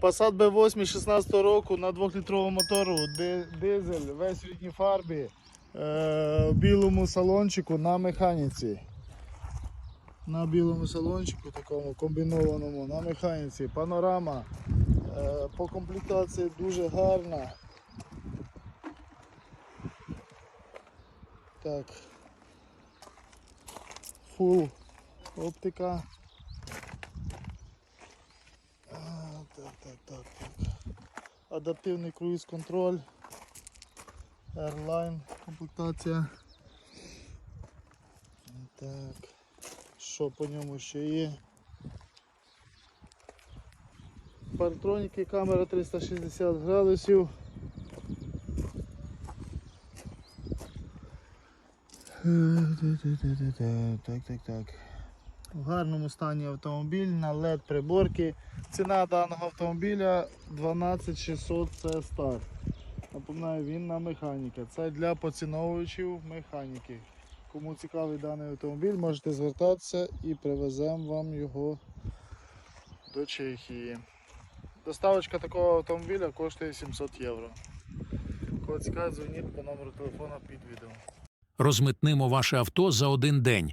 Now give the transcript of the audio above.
Passat B8 16 року на 2-літровому мотору, дизель, весь в рідній фарбі, е, в білому салончику на механіці. На білому салончику такому комбінованому на механіці. Панорама е, по комплектації дуже гарна. Так. Фул оптика. Так, так, так. Адаптивний круїз контроль. Airline комплектація. Так. Що по ньому ще є? Партроніки, камера 360 градусів. Так, так, так. В гарному стані автомобіль на LED приборки. Ціна даного автомобіля 12600 це старт. Напоминаю, він на механіка. Це для поціновувачів механіки. Кому цікавий даний автомобіль, можете звертатися і привеземо вам його до Чехії. Доставочка такого автомобіля коштує 700 євро. Кого цікавить, дзвоніть по номеру телефона під відео. Розмитнимо ваше авто за один день,